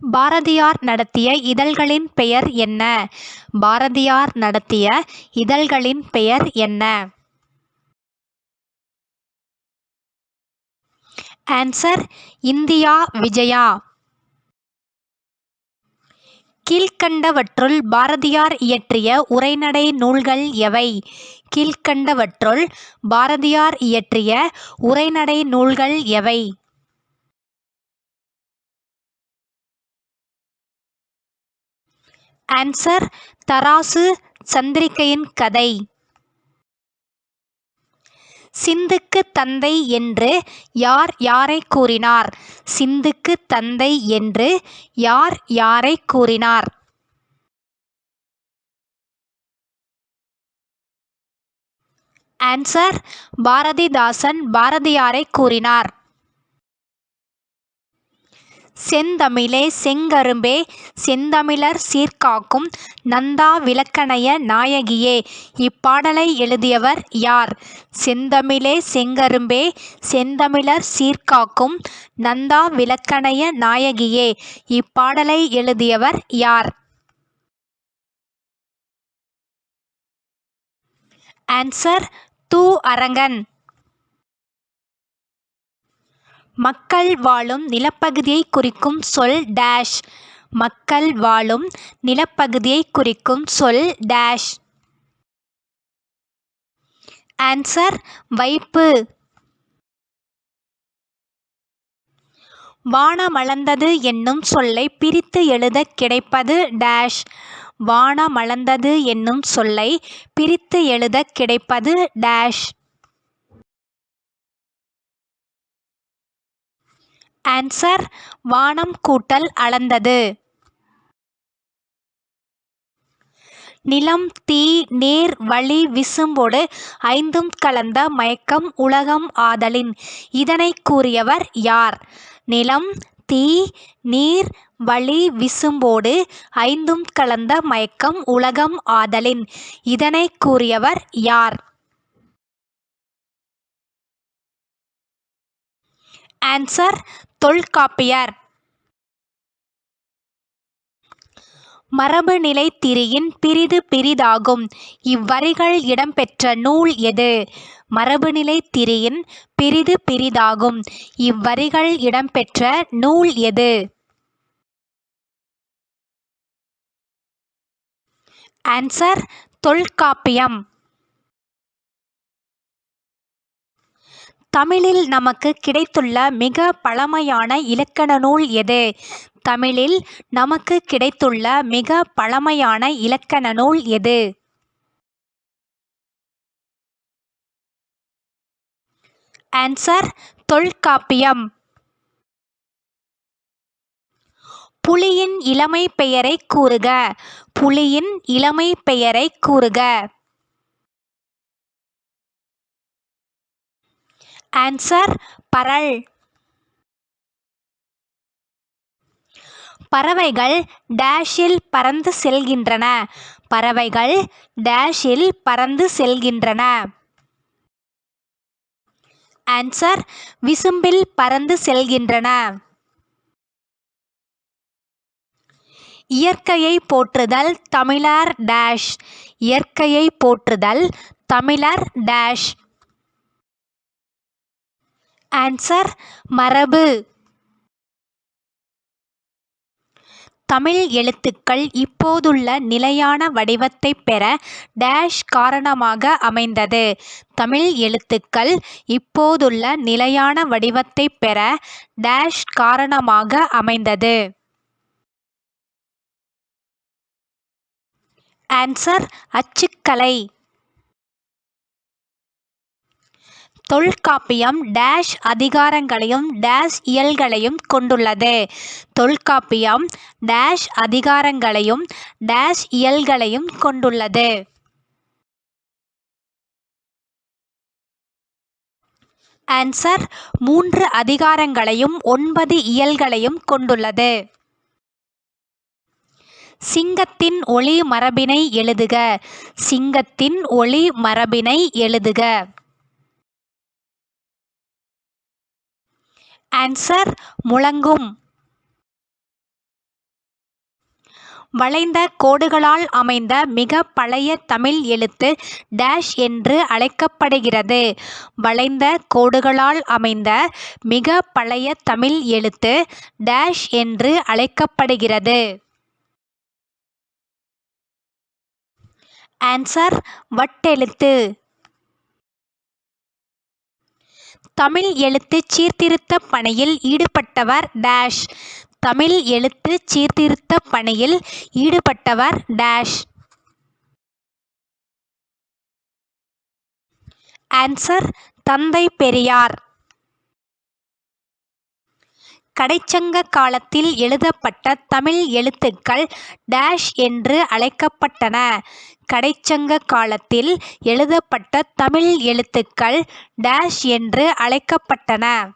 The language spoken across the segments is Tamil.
பாரதியார் நடத்திய இதழ்களின் பெயர் என்ன? பாரதியார் நடத்திய இதழ்களின் பெயர் என்ன? Answer India Vijaya. கீழ்கண்டவற்றுள் பாரதியார் இயற்றிய உரைநடை நூல்கள் எவை? கீழ்கண்டவற்றுள் பாரதியார் இயற்றிய உரைநடை நூல்கள் எவை? ஆன்சர் தராசு சந்திரிகையின் கதை. சிந்துக்கு தந்தை என்று யார் யாரை கூறினார்? சிந்துக்கு தந்தை என்று யார் யாரை கூறினார்? ஆன்சர் பாரதிதாசன் பாரதியாரை கூறினார். செந்தமிழே செங்கரும்பே செந்தமிழர் சீர்காக்கும் நந்தா விளக்கணைய நாயகியே இப்பாடலை எழுதியவர் யார்? செந்தமிழே செங்கரும்பே செந்தமிழர் சீர்காக்கும் நந்தா விளக்கணைய நாயகியே இப்பாடலை எழுதியவர் யார்? ஆன்சர் தூ அரங்கன். மக்கள் வாழும் நிலப்பகுதியை குறிக்கும் சொல் டேஷ். மக்கள் வாழும் நிலப்பகுதியை குறிக்கும் சொல் டேஷ். ஆன்சர் வைப்பு. வானமளந்தது என்னும் சொல்லை பிரித்து எழுத கிடைப்பது டேஷ். வானமளந்தது என்னும் சொல்லை பிரித்து எழுத கிடைப்பது டேஷ். ஆன்சர் வானம் கூட்டல் அளந்தது. நிலம் தீ நீர் வழி விசும்போடு ஐந்தும் கலந்த மயக்கம் உலகம் ஆதலின். இதனை கூறியவர் யார்? நிலம் தீ நீர் வழி விசும்போடு ஐந்தும் கலந்த மயக்கம் உலகம் ஆதலின். இதனை கூறியவர் யார்? ஆன்சர் தொல்காப்பியர். மரபுநிலை திரியின் பிரிது பிரிதாகும். இவ்வரிகள் இடம்பெற்ற நூல் எது? மரபுநிலை திரியின் பிரிது பிறிதாகும் இவ்வரிகள் இடம்பெற்ற நூல் எது? ஆன்சர் தொல்காப்பியம். தமிழில் நமக்கு கிடைத்துள்ள மிக பழமையான இலக்கண நூல் எது? தமிழில் நமக்கு கிடைத்துள்ள மிக பழமையான இலக்கண நூல் எது? ஆன்சர் தொல்காப்பியம். புலியின் இளமை பெயரை கூறுக. புலியின் இளமை பெயரை கூறுக. ஆன்சர் பரல். பறவைகள் டேஷில் பறந்து செல்கின்றன. பறவைகள் டேஷில் பறந்து செல்கின்றன. ஆன்சர் விசும்பில் பறந்து செல்கின்றன. இயற்கையை போற்றுதல் தமிழர் டேஷ் இயற்கையை போற்றுதல் தமிழர் டேஷ் ஆன்சர் மரபு. தமிழ் எழுத்துக்கள் இப்போதுள்ள நிலையான வடிவத்தைப் பெற டேஷ் காரணமாக அமைந்தது. தமிழ் எழுத்துக்கள் இப்போதுள்ள நிலையான வடிவத்தைப் பெற டேஷ் காரணமாக அமைந்தது. ஆன்சர் அச்சுக்கலை. தொல்காப்பியம் டேஷ் அதிகாரங்களையும் டேஷ் இயல்களையும் கொண்டுள்ளது. தொல்காப்பியம் டேஷ் அதிகாரங்களையும் டேஷ் இயல்களையும் கொண்டுள்ளது. ஆன்சர் மூன்று அதிகாரங்களையும் ஒன்பது இயல்களையும் கொண்டுள்ளது. சிங்கத்தின் ஒளி மரபினை எழுதுக. சிங்கத்தின் ஒளி மரபினை எழுதுக. ஆன்சர் முழங்கும். வளைந்த கோடுகளால் அமைந்த மிக பழைய தமிழ் எழுத்து டேஷ் என்று அழைக்கப்படுகிறது. வளைந்த கோடுகளால் அமைந்த மிக பழைய தமிழ் எழுத்து டேஷ் என்று அழைக்கப்படுகிறது. ஆன்சர் வட்டெழுத்து. தமிழ் எழுத்து சீர்திருத்த பணியில் ஈடுபட்டவர் டேஷ். தமிழ் எழுத்து சீர்திருத்த பணியில் ஈடுபட்டவர் டேஷ். ஆன்சர் தந்தை பெரியார். கடைச்சங்க காலத்தில் எழுதப்பட்ட தமிழ் எழுத்துக்கள் டேஷ் என்று அழைக்கப்பட்டன. கடைச்சங்க காலத்தில் எழுதப்பட்ட தமிழ் எழுத்துக்கள் டேஷ் என்று அழைக்கப்பட்டன.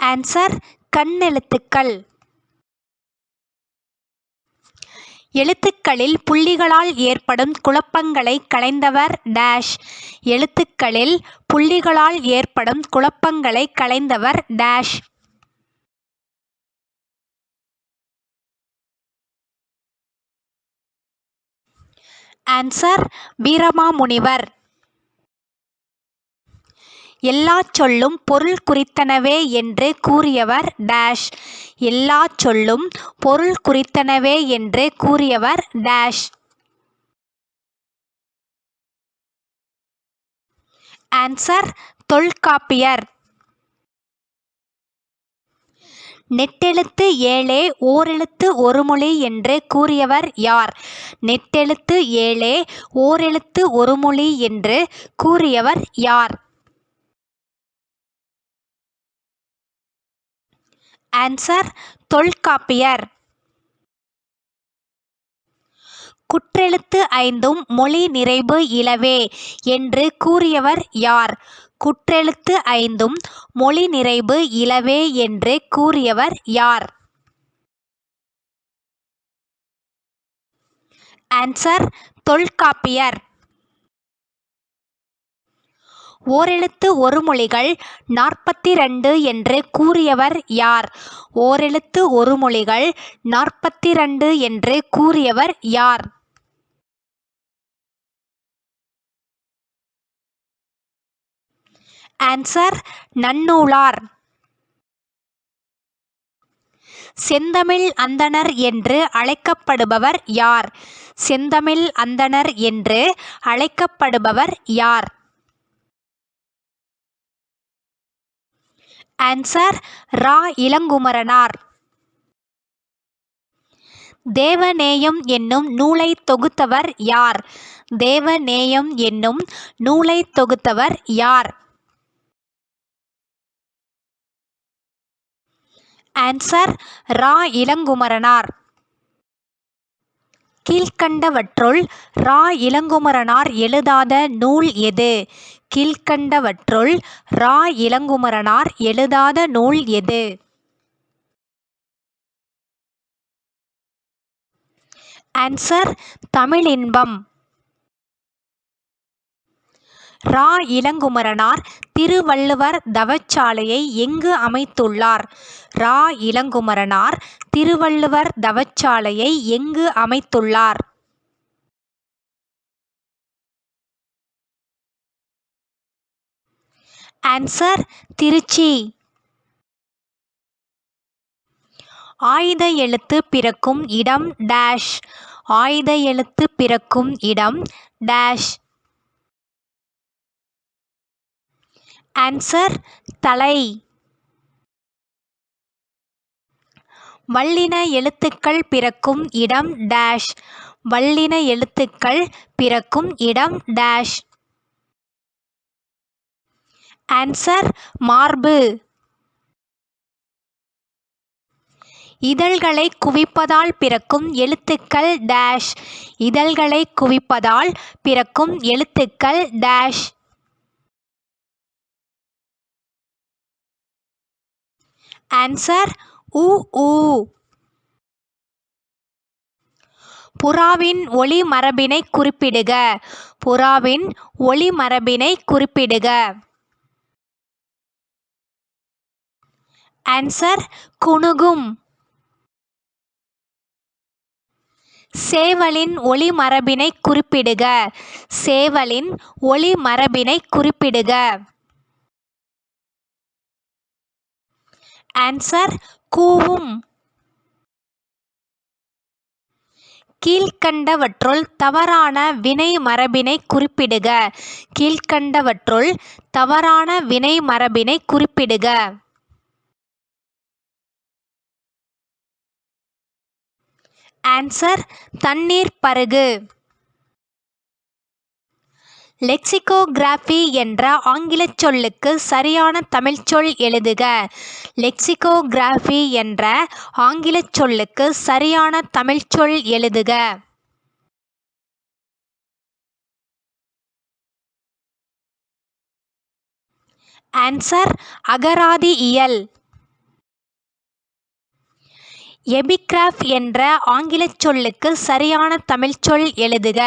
ஆன்சர் கண்ணெழுத்துக்கள். எழுத்துக்களில் புள்ளிகளால் ஏற்படும் குழப்பங்களை களைந்தவர் டேஷ். எழுத்துக்களில் புள்ளிகளால் ஏற்படும் குழப்பங்களை களைந்தவர் டேஷ். ஆன்சர் வீரமாமுனிவர். எல்லாச் சொல்லும் பொருள் குறித்தனவே என்று கூறியவர் டேஷ். எல்லாச் சொல்லும் பொருள் குறித்தனவே என்று கூறியவர் டேஷ். ஆன்சர் தொல்காப்பியர். நெட்டெழுத்து ஏழே ஓரெழுத்து ஒருமொழி என்று கூறியவர் யார்? நெட்டெழுத்து ஏழே ஓரெழுத்து ஒருமொழி என்று கூறியவர் யார்? ஆன்சர் தொல்காப்பியர். குற்றெழுத்து ஐந்தும் மொழி நிறைவு இலவே என்று கூறியவர் யார்? குற்றெழுத்து ஐந்தும் மொழி நிறைவு இலவே என்று கூறியவர் யார்? ஆன்சர் தொல்காப்பியர். ஓரெழுத்து ஒரு மொழிகள் நாற்பத்தி ரெண்டு என்று கூறியவர் யார்? ஓரெழுத்து ஒரு மொழிகள் நாற்பத்தி ரெண்டு என்று கூறியவர் யார்? ஆன்சர் நன்னூலார். செந்தமிழ் அந்தணர் என்று அழைக்கப்படுபவர் யார்? செந்தமிழ் அந்தணர் என்று அழைக்கப்படுபவர் யார்? ஆன்சர் ரா இளங்குமரனார். தேவநேயம் என்னும் நூலை தொகுத்தவர் யார்? தேவநேயம் என்னும் நூலை தொகுத்தவர் யார்? ஆன்சர் ரா இளங்குமரனார். கீழ்கண்டவற்றுள் ரா இளங்குமரனார் எழுதாத நூல் எது? கீழ்கண்டவற்றுள் ரா இளங்குமரனார் எழுதாத நூல் எது? ஆன்சர் தமிழின்பம் ரா இளங்குமரனார் திருவள்ளுவர் தவச்சாலையை எங்கு அமைத்துள்ளார்? ரா இளங்குமரனார் திருவள்ளுவர் தவச்சாலையை எங்கு அமைத்துள்ளார்? ஆன்சர் திருச்சி. ஆயுத எழுத்து பிறக்கும் இடம் டேஷ் ஆயுத எழுத்து பிறக்கும் இடம் டேஷ் ஆன்சர் தலை. வல்லின எழுத்துக்கள் பிறக்கும் இடம் டேஷ் வல்லின எழுத்துக்கள் பிறக்கும் இடம் டேஷ் ஆன்சர் மார்பு. இதழ்களை குவிப்பதால் பிறக்கும் எழுத்துக்கள் டேஷ் இதழ்களை குவிப்பதால் பிறக்கும் எழுத்துக்கள் டேஷ் ஆன்சர் உ ஊ புறாவின் ஒளிமரபினை குறிப்பிடுக. புறாவின் ஒளிமரபினை குறிப்பிடுக. ஆன்சர் குணுகும். சேவலின் ஒலிமரபினைக் குறிப்பிடுக. சேவலின் ஒலிமரபினைக் குறிப்பிடுக. ஆன்சர் கூவும். கீழ்க்கண்டவற்றுள் தவறான வினைமரபினைக் குறிப்பிடுக. கீழ்கண்டவற்றுள் தவறான வினைமரபினைக் குறிப்பிடுக. ஆன்சர் தண்ணீர் பருகு. லெக்சிகோகிராஃபி என்ற ஆங்கிலச் சொல்லுக்கு சரியான தமிழ்ச்சொல் எழுதுக. லெக்சிகோகிராஃபி என்ற ஆங்கிலச் சொல்லுக்கு சரியான தமிழ்ச்சொல் எழுதுக. ஆன்சர் அகராதி இயல். எபிகிராஃப் என்ற ஆங்கிலச் சொல்லுக்கு சரியான தமிழ்ச்சொல் எழுதுக.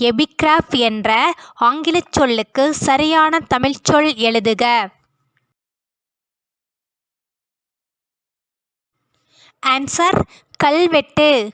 எபிகிராஃப் என்ற ஆங்கிலச் சொல்லுக்கு சரியான தமிழ்ச்சொல் எழுதுக. ஆன்சர் கல்வெட்டு.